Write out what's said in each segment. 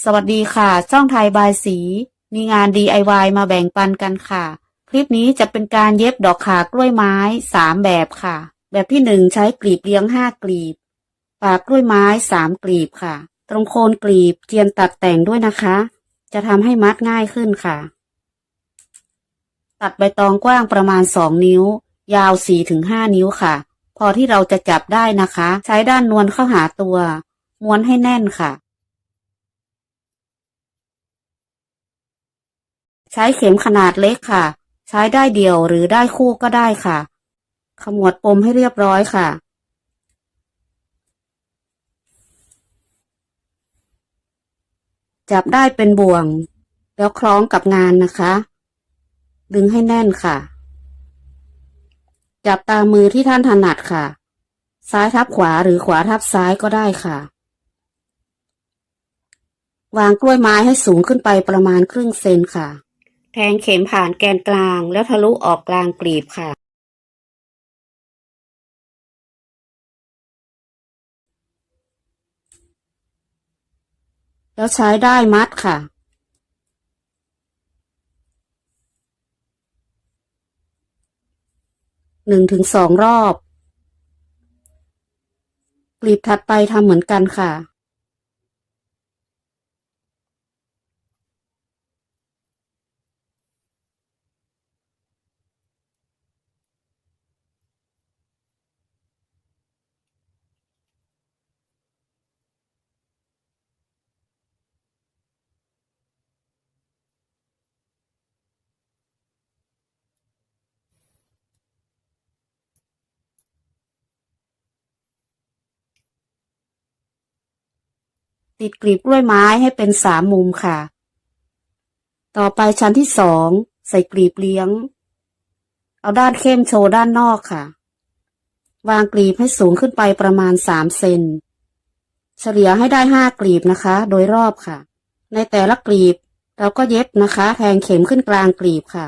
สวัสดีค่ะ ช่องไทยบายสี มีงาน DIY มาแบ่งปันกันค่ะ คลิปนี้จะเป็นการเย็บดอกขากล้วยไม้สามแบบค่ะ แบบที่หนึ่งใช้กลีบเลี้ยงห้ากลีบ ปากกล้วยไม้สามกลีบค่ะ ตรงโคนกลีบเจียนตัดแต่งด้วยนะคะ จะทำให้มัดง่ายขึ้นค่ะ ตัดใบตองกว้างประมาณสองนิ้ว ยาวสี่ถึงห้านิ้วค่ะ พอที่เราจะจับได้นะคะ ใช้ด้านนวลเข้าหาตัว ม้วนให้แน่นค่ะ ใช้เข็มขนาดเล็กค่ะ ใช้ได้เดี่ยวหรือได้คู่ก็ได้ค่ะ ขมวดปมให้เรียบร้อยค่ะ จับได้เป็นบ่วง แล้วคล้องกับงานนะคะ ดึงให้แน่นค่ะ จับตามมือที่ท่านถนัดค่ะ ซ้ายทับขวาหรือขวาทับซ้ายก็ได้ค่ะวางกล้วยไม้ให้สูงขึ้นไปประมาณครึ่งเซนค่ะ แทงเข็มผ่านแกนกลางแล้วทะลุออกกลางกลีบค่ะ แล้วใช้ได้มัดค่ะ หนึ่งถึงสองรอบ กลีบถัดไปทำเหมือนกันค่ะ ติดกลีบกล้วยไม้ให้เป็นสามมุมค่ะ ต่อไปชั้นที่สองใส่กลีบเลี้ยง เอาด้านเข้มโชว์ด้านนอกค่ะ วางกลีบให้สูงขึ้นไปประมาณสามเซน เฉลี่ยให้ได้ห้ากลีบนะคะ โดยรอบค่ะ ในแต่ละกลีบเราก็เย็บนะคะ แทงเข็มขึ้นกลางกลีบค่ะ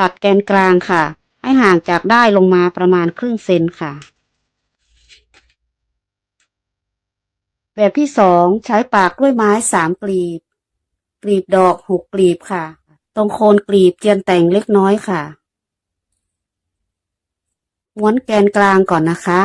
ตัดแกนกลางค่ะ ให้ห่างจากได้ายลงมาประมาณครึ่งเซนค่ะ แบบที่สองใช้ปากกล้วยไม้สามกลีบ กลีบดอกหกกลีบค่ะ ตรงโคนกลีบเจียนแต่งเล็กน้อยค่ะม้วนแกนกลางก่อนนะคะ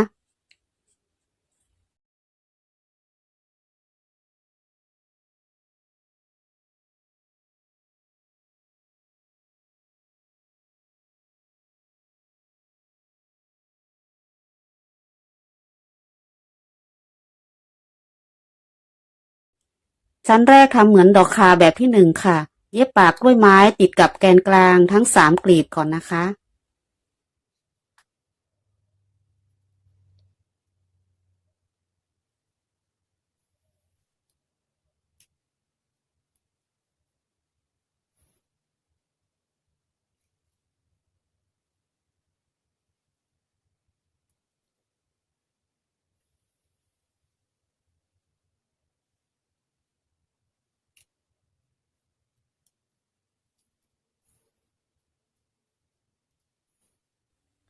ชั้นแรกทำเหมือนดอกคาแบบที่หนึ่งค่ะ เย็บปากกล้วยไม้ติดกับแกนกลางทั้งสามกลีบก่อนนะคะ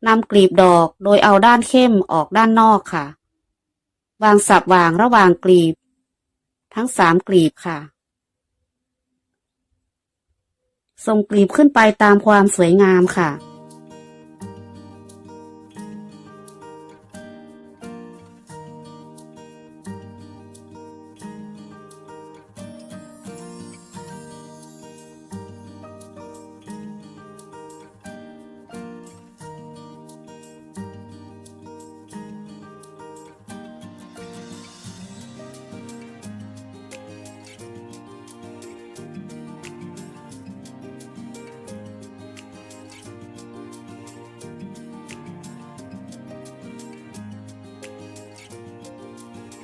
นำกลีบดอกโดยเอาด้านเข้มออกด้านนอกค่ะ วางสับวางระหว่างกลีบ ทั้งสามกลีบค่ะ ส่งกลีบขึ้นไปตามความสวยงามค่ะ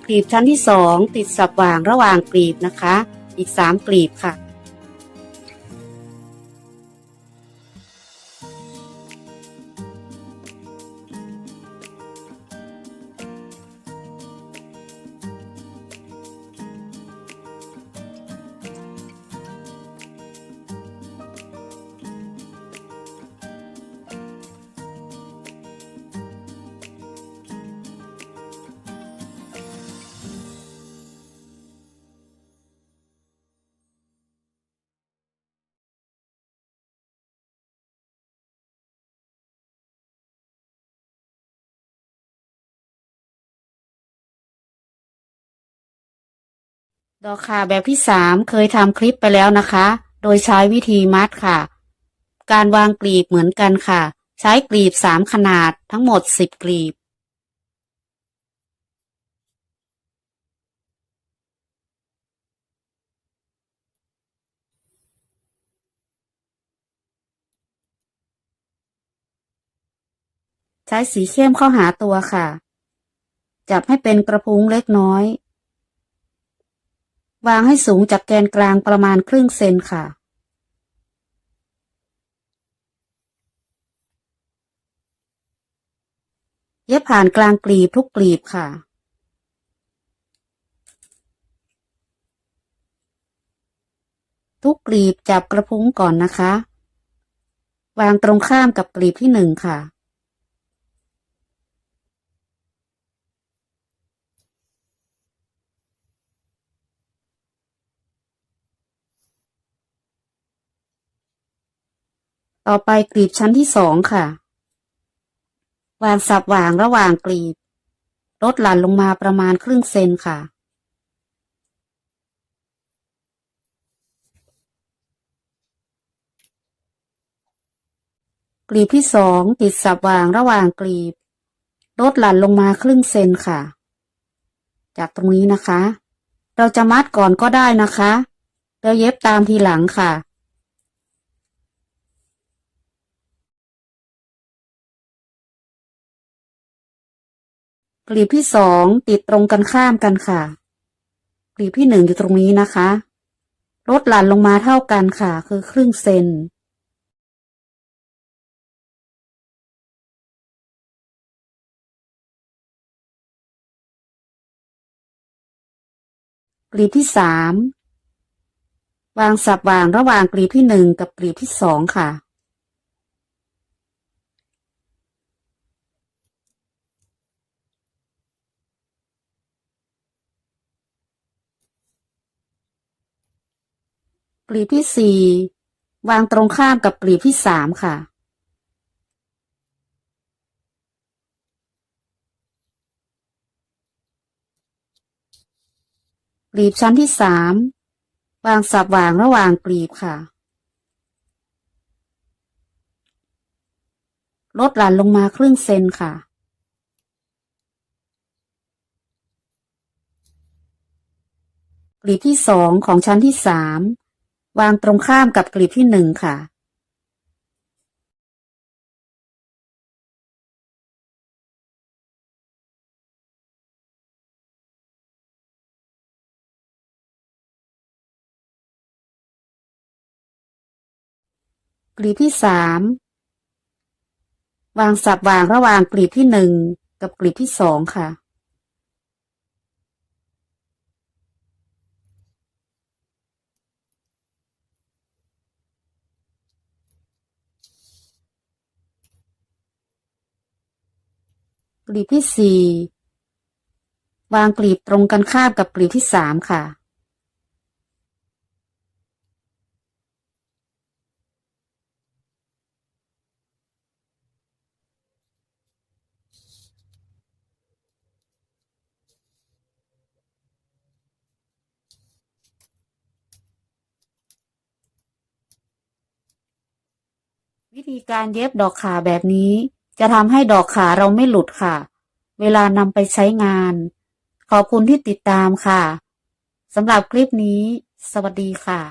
กลีบชั้นที่สองติดสับหว่างระหว่างกลีบนะคะ อีกสามกลีบค่ะ ดอกขาแบบที่สามเคยทำคลิปไปแล้วนะคะ โดยใช้วิธีมัดค่ะ การวางกลีบเหมือนกันค่ะ ใช้กลีบสามขนาดทั้งหมดสิบกลีบ ใช้สีเข้มเข้าหาตัวค่ะ จับให้เป็นกระพุ้งเล็กน้อย วางให้สูงจากแกนกลางประมาณครึ่งเซนค่ะ เย็บผ่านกลางกลีบทุกกลีบค่ะ ทุกกลีบจับกระพุ้งก่อนนะคะ วางตรงข้ามกับกลีบที่หนึ่งค่ะ ต่อไปกลีบชั้นที่สองค่ะ วางสับวางระหว่างกลีบ ลดหลั่นลงมาประมาณครึ่งเซนค่ะ กลีบที่สองติดสับวางระหว่างกลีบ ลดหลั่นลงมาครึ่งเซนค่ะ จากตรงนี้นะคะ เราจะมัดก่อนก็ได้นะคะแล้วเย็บตามทีหลังค่ะ กลีบที่สองติดตรงกันข้ามกันค่ะ กลีบที่หนึ่งอยู่ตรงนี้นะคะลดหลั่นลงมาเท่ากันค่ะ คือครึ่งเซนกลีบที่สามวางสับวางระหว่างกลีบที่หนึ่งกับกลีบที่สองค่ะ กลีบที่สี่วางตรงข้ามกับกลีบที่สามค่ะ กลีบชั้นที่สามวางสับวางระหว่างกลีบค่ะ ลดหลั่นลงมาครึ่งเซนค่ะกลีบที่สองของชั้นที่สาม วางตรงข้ามกับกลีบที่หนึ่งค่ะกลีบที่สามวางสับวางระหว่างกลีบที่หนึ่งกับกลีบที่สองค่ะ ลีบที่สี่วางกลีบตรงกันข้ามกับกลีบที่สามค่ะ วิธีการเย็บดอกขาแบบนี้ จะทำให้ดอกขาเราไม่หลุดค่ะ เวลานำไปใช้งาน ขอบคุณที่ติดตามค่ะสำหรับคลิปนี้ สวัสดีค่ะ